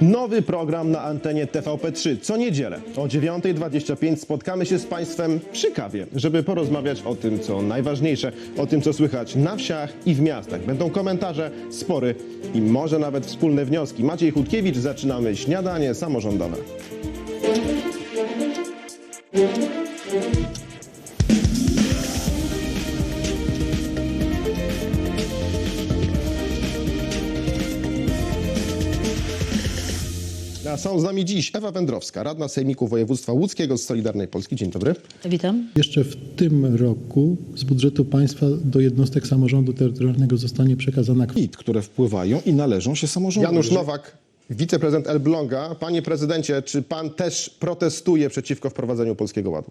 Nowy program na antenie TVP3. Co niedzielę o 9.25 spotkamy się z Państwem przy kawie, żeby porozmawiać o tym, co najważniejsze, o tym, co słychać na wsiach i w miastach. Będą komentarze, spory i może nawet wspólne wnioski. Maciej Chudkiewicz, zaczynamy śniadanie samorządowe. A są z nami dziś Ewa Wędrowska, radna Sejmiku Województwa Łódzkiego z Solidarnej Polski. Dzień dobry. Witam. Jeszcze w tym roku z budżetu państwa do jednostek samorządu terytorialnego zostanie przekazana kwota PIT, które wpływają i należą się samorządom. Janusz Nowak, wiceprezydent Elbląga. Panie prezydencie, czy pan też protestuje przeciwko wprowadzeniu Polskiego Ładu?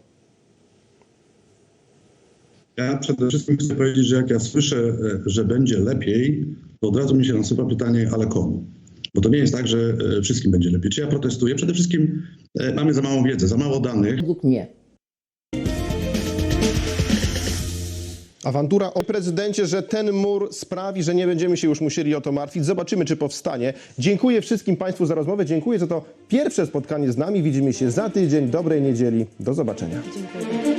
Ja przede wszystkim chcę powiedzieć, że jak ja słyszę, e, że będzie lepiej, to od razu mi się nasuwa pytanie, ale komu? Bo to nie jest tak, że e, wszystkim będzie lepiej. Czy ja protestuję? Przede wszystkim e, mamy za małą wiedzę, za mało danych. Według mnie. Awantura o prezydencie, że ten mur sprawi, że nie będziemy się już musieli o to martwić. Zobaczymy, czy powstanie. Dziękuję wszystkim Państwu za rozmowę. Dziękuję za to pierwsze spotkanie z nami. Widzimy się za tydzień. Dobrej niedzieli. Do zobaczenia. Dziękuję.